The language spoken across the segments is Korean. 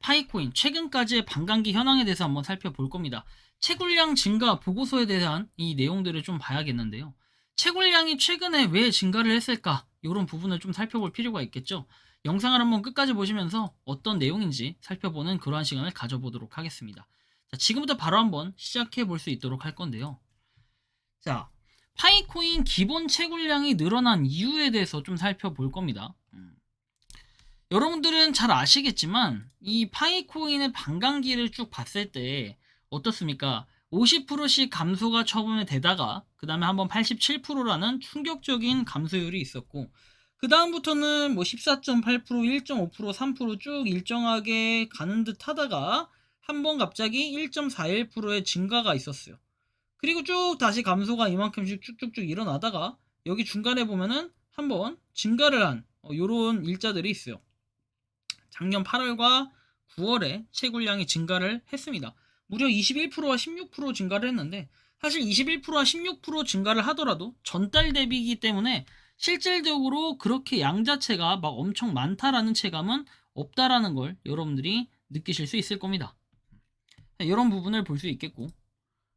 파이코인 최근까지의 반감기 현황에 대해서 한번 살펴볼 겁니다. 채굴량 증가 보고서에 대한 이 내용들을 좀 봐야겠는데요. 채굴량이 최근에 왜 증가를 했을까? 이런 부분을 좀 살펴볼 필요가 있겠죠. 영상을 한번 끝까지 보시면서 어떤 내용인지 살펴보는 그러한 시간을 가져보도록 하겠습니다. 자, 지금부터 바로 한번 시작해 볼 수 있도록 할 건데요. 자, 파이코인 기본 채굴량이 늘어난 이유에 대해서 좀 살펴볼 겁니다. 음. 여러분들은 잘 아시겠지만 이 파이코인의 반감기를 쭉 봤을 때 어떻습니까? 50%씩 감소가 처음에 되다가 그 다음에 한번 87%라는 충격적인 감소율이 있었고 그 다음부터는 뭐 14.8%, 1.5%, 3%쭉 일정하게 가는 듯 하다가 한 번 갑자기 1.41%의 증가가 있었어요. 그리고 쭉 다시 감소가 이만큼씩 쭉쭉쭉 일어나다가 여기 중간에 보면은 한번 증가를 한 이런 일자들이 있어요. 작년 8월과 9월에 채굴량이 증가를 했습니다. 무려 21%와 16% 증가를 했는데 사실 21%와 16% 증가를 하더라도 전달 대비이기 때문에 실질적으로 그렇게 양 자체가 막 엄청 많다라는 체감은 없다라는 걸 여러분들이 느끼실 수 있을 겁니다. 이런 부분을 볼 수 있겠고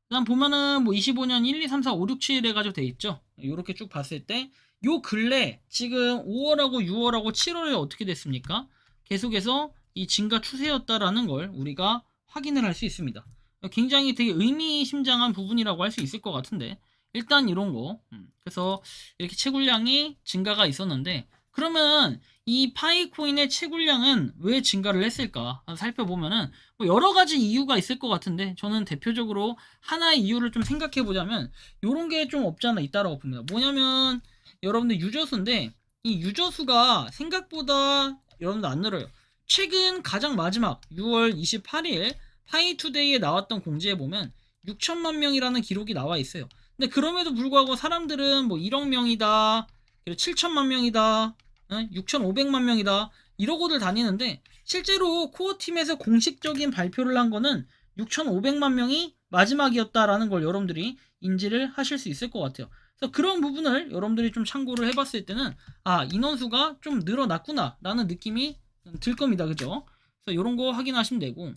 그다음 보면은 뭐 25년 1, 2, 3, 4, 5, 6, 7 해가지고 돼 있죠. 이렇게 쭉 봤을 때 요 근래 지금 5월하고 6월하고 7월에 어떻게 됐습니까? 계속해서 이 증가 추세였다라는 걸 우리가 확인을 할 수 있습니다. 굉장히 되게 의미심장한 부분이라고 할 수 있을 것 같은데 일단 이런 거 음, 그래서 이렇게 채굴량이 증가가 있었는데 그러면 이 파이코인의 채굴량은 왜 증가를 했을까 살펴보면은 뭐 여러 가지 이유가 있을 것 같은데 저는 대표적으로 하나의 이유를 좀 생각해 보자면 이런 게 좀 없지 않아 있다라고 봅니다. 뭐냐면 여러분들 유저 수인데 이 유저 수가 생각보다 여러분들 안 늘어요. 최근 가장 마지막 6월 28일 파이투데이에 나왔던 공지에 보면 6천만 명이라는 기록이 나와 있어요. 근데 그럼에도 불구하고 사람들은 뭐 1억 명이다, 그리고 7천만 명이다, 6,500만 명이다 이러고들 다니는데 실제로 코어 팀에서 공식적인 발표를 한 거는 6,500만 명이 마지막이었다라는 걸 여러분들이 인지를 하실 수 있을 것 같아요. 그래서 그런 부분을 여러분들이 좀 참고를 해봤을 때는 아 인원수가 좀 늘어났구나라는 느낌이 들 겁니다, 그죠? 그래서 이런 거 확인하시면 되고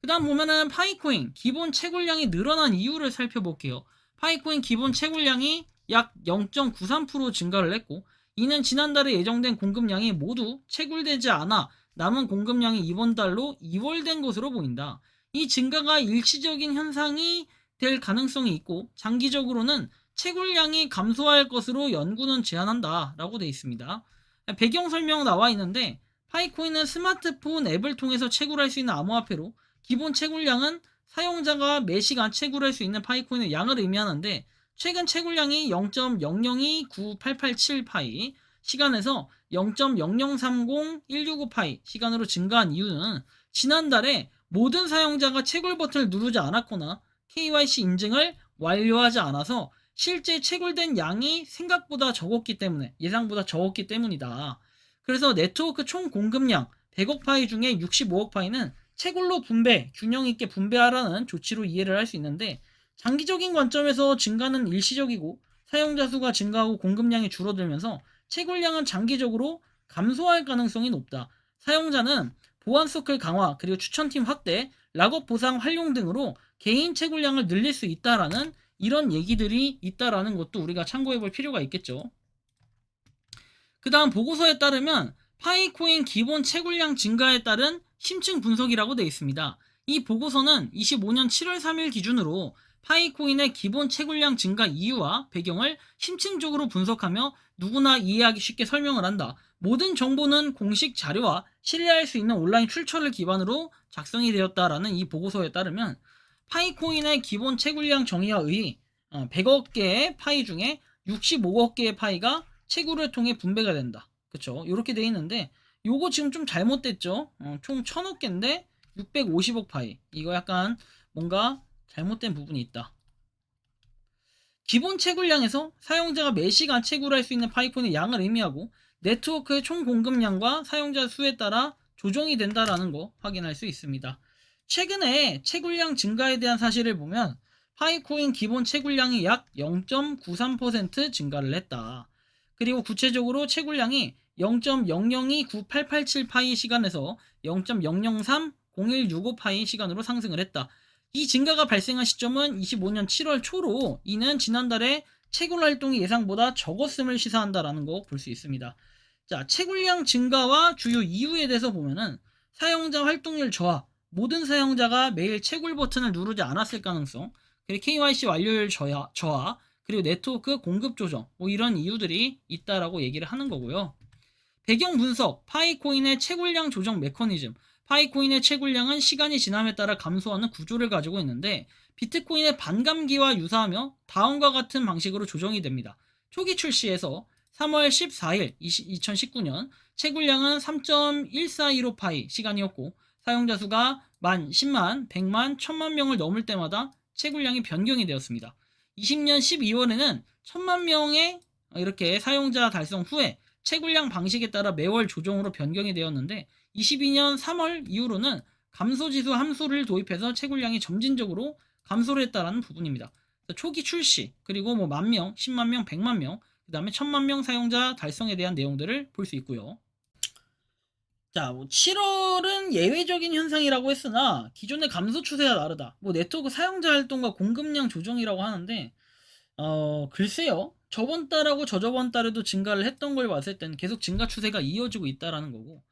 그 다음 보면은 파이코인 기본 채굴량이 늘어난 이유를 살펴볼게요. 파이코인 기본 채굴량이 약 0.93% 증가를 했고 이는 지난달에 예정된 공급량이 모두 채굴되지 않아 남은 공급량이 이번 달로 2월된 것으로 보인다. 이 증가가 일시적인 현상이 될 가능성이 있고 장기적으로는 채굴량이 감소할 것으로 연구는 제한한다 라고 되어 있습니다. 배경 설명 나와 있는데 파이코인은 스마트폰 앱을 통해서 채굴할 수 있는 암호화폐로 기본 채굴량은 사용자가 매시간 채굴할 수 있는 파이코인의 양을 의미하는데 최근 채굴량이 0.00298887 파이 시간에서 0.0030 165 파이 시간으로 증가한 이유는 지난달에 모든 사용자가 채굴 버튼을 누르지 않았거나 KYC 인증을 완료하지 않아서 실제 채굴된 양이 생각보다 적었기 때문에 예상보다 적었기 때문이다. 그래서 네트워크 총 공급량 100억 파이 중에 65억 파이는 채굴로 분배, 균형 있게 분배하라는 조치로 이해를 할 수 있는데 장기적인 관점에서 증가는 일시적이고 사용자 수가 증가하고 공급량이 줄어들면서 채굴량은 장기적으로 감소할 가능성이 높다. 사용자는 보안 서클 강화 그리고 추천팀 확대, 락업 보상 활용 등으로 개인 채굴량을 늘릴 수 있다라는 이런 얘기들이 있다라는 것도 우리가 참고해 볼 필요가 있겠죠. 그 다음 보고서에 따르면 파이코인 기본 채굴량 증가에 따른 심층 분석이라고 되어 있습니다. 이 보고서는 25년 7월 3일 기준으로 파이코인의 기본 채굴량 증가 이유와 배경을 심층적으로 분석하며 누구나 이해하기 쉽게 설명을 한다. 모든 정보는 공식 자료와 신뢰할 수 있는 온라인 출처를 기반으로 작성이 되었다라는 이 보고서에 따르면 파이코인의 기본 채굴량 정의와 의 100억 개의 파이 중에 65억 개의 파이가 채굴을 통해 분배가 된다. 그쵸? 이렇게 돼 있는데 요거 지금 좀 잘못됐죠? 어, 총 1000억 개인데 650억 파이. 이거 약간 뭔가 잘못된 부분이 있다. 기본 채굴량에서 사용자가 매시간 채굴할 수 있는 파이콘의 양을 의미하고 네트워크의 총 공급량과 사용자 수에 따라 조정이 된다라는 거 확인할 수 있습니다. 최근에 채굴량 증가에 대한 사실을 보면 파이코인 기본 채굴량이 약 0.93% 증가를 했다. 그리고 구체적으로 채굴량이 0.00298887 파이 시간에서 0.0030165 파이 시간으로 상승을 했다. 이 증가가 발생한 시점은 25년 7월 초로 이는 지난달에 채굴 활동이 예상보다 적었음을 시사한다라는 거 볼 수 있습니다. 자, 채굴량 증가와 주요 이유에 대해서 보면은 사용자 활동률 저하, 모든 사용자가 매일 채굴 버튼을 누르지 않았을 가능성, 그리고 KYC 완료율 저하, 저하 그리고 네트워크 공급 조정, 뭐 이런 이유들이 있다라고 얘기를 하는 거고요. 배경 분석, 파이코인의 채굴량 조정 메커니즘, 파이코인의 채굴량은 시간이 지남에 따라 감소하는 구조를 가지고 있는데 비트코인의 반감기와 유사하며 다음과 같은 방식으로 조정이 됩니다. 초기 출시에서 3월 14일 2019년 채굴량은 3.1415 파이 시간이었고 사용자 수가 만, 10만, 100만, 1000만 명을 넘을 때마다 채굴량이 변경이 되었습니다. 20년 12월에는 1000만 명의 이렇게 사용자 달성 후에 채굴량 방식에 따라 매월 조정으로 변경이 되었는데 22년 3월 이후로는 감소지수 함수를 도입해서 채굴량이 점진적으로 감소를 했다라는 부분입니다. 초기 출시 그리고 뭐 만 명, 10만 명, 100만 명, 그 다음에 1000만 명 사용자 달성에 대한 내용들을 볼 수 있고요. 자, 뭐 7월은 예외적인 현상이라고 했으나 기존의 감소 추세와 다르다. 뭐 네트워크 사용자 활동과 공급량 조정이라고 하는데 어, 글쎄요. 저번 달하고 저저번 달에도 증가를 했던 걸 봤을 때는 계속 증가 추세가 이어지고 있다라는 거고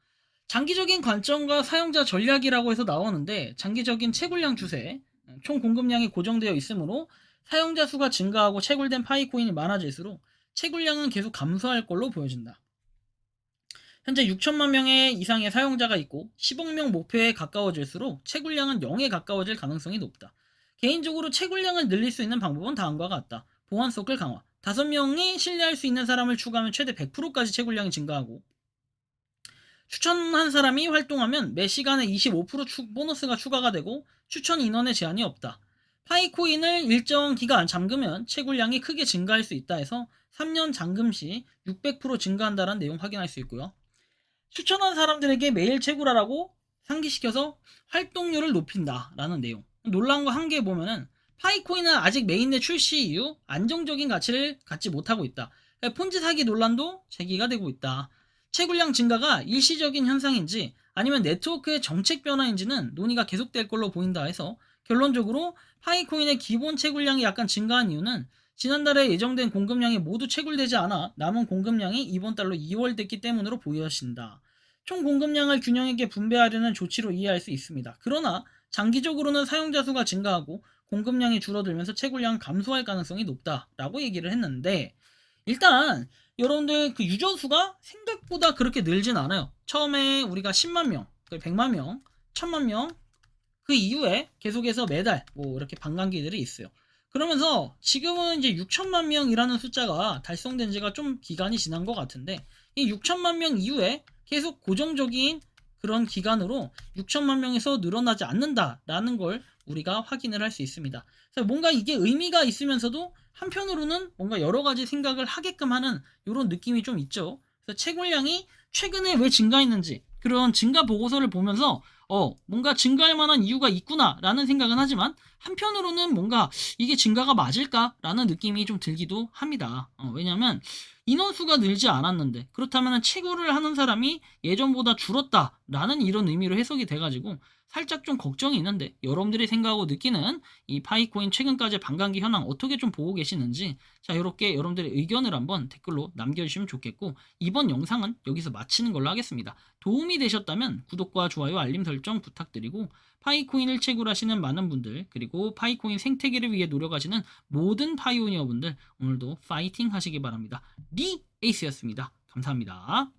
장기적인 관점과 사용자 전략이라고 해서 나오는데 장기적인 채굴량 추세, 총 공급량이 고정되어 있으므로 사용자 수가 증가하고 채굴된 파이코인이 많아질수록 채굴량은 계속 감소할 걸로 보여진다. 현재 6천만 명의 이상의 사용자가 있고 10억 명 목표에 가까워질수록 채굴량은 0에 가까워질 가능성이 높다. 개인적으로 채굴량을 늘릴 수 있는 방법은 다음과 같다. 보안 소클 강화. 5명이 신뢰할 수 있는 사람을 추가하면 최대 100%까지 채굴량이 증가하고 추천한 사람이 활동하면 매 시간에 25% 추, 보너스가 추가가 되고 추천 인원의 제한이 없다. 파이코인을 일정 기간 잠그면 채굴량이 크게 증가할 수 있다 해서 3년 잠금 시 600% 증가한다는 내용 확인할 수 있고요. 추천한 사람들에게 매일 채굴하라고 상기시켜서 활동률을 높인다라는 내용. 놀라운 거 한 개 보면은 파이코인은 아직 메인넷 출시 이후 안정적인 가치를 갖지 못하고 있다. 폰지 사기 논란도 제기가 되고 있다. 채굴량 증가가 일시적인 현상인지 아니면 네트워크의 정책 변화인지는 논의가 계속될 걸로 보인다 해서 결론적으로 파이코인의 기본 채굴량이 약간 증가한 이유는 지난달에 예정된 공급량이 모두 채굴되지 않아 남은 공급량이 이번 달로 2월 됐기 때문으로 보여진다. 총 공급량을 균형 있게 분배하려는 조치로 이해할 수 있습니다. 그러나 장기적으로는 사용자 수가 증가하고 공급량이 줄어들면서 채굴량 감소할 가능성이 높다라고 얘기를 했는데 일단 여러분들 그 유저 수가 생각보다 그렇게 늘진 않아요. 처음에 우리가 10만 명, 100만 명, 1000만 명, 그 이후에 계속해서 매달 뭐 이렇게 반감기들이 있어요. 그러면서 지금은 이제 6천만 명이라는 숫자가 달성된 지가 좀 기간이 지난 것 같은데 이 6천만 명 이후에 계속 고정적인 그런 기간으로 6천만 명에서 늘어나지 않는다라는 걸 우리가 확인을 할 수 있습니다. 그래서 뭔가 이게 의미가 있으면서도 한편으로는 뭔가 여러 가지 생각을 하게끔 하는 이런 느낌이 좀 있죠. 그래서 채굴량이 최근에 왜 증가했는지 그런 증가 보고서를 보면서 어 뭔가 증가할 만한 이유가 있구나라는 생각은 하지만 한편으로는 뭔가 이게 증가가 맞을까라는 느낌이 좀 들기도 합니다. 어, 왜냐하면 인원수가 늘지 않았는데 그렇다면 채굴을 하는 사람이 예전보다 줄었다 라는 이런 의미로 해석이 돼가지고 살짝 좀 걱정이 있는데 여러분들이 생각하고 느끼는 이 파이코인 최근까지 반감기 현황 어떻게 좀 보고 계시는지 자 이렇게 여러분들의 의견을 한번 댓글로 남겨주시면 좋겠고 이번 영상은 여기서 마치는 걸로 하겠습니다. 도움이 되셨다면 구독과 좋아요 알림 설정 부탁드리고 파이코인을 채굴하시는 많은 분들 그리고 파이코인 생태계를 위해 노력하시는 모든 파이오니어 분들 오늘도 파이팅 하시기 바랍니다. 리 에이스였습니다. 감사합니다.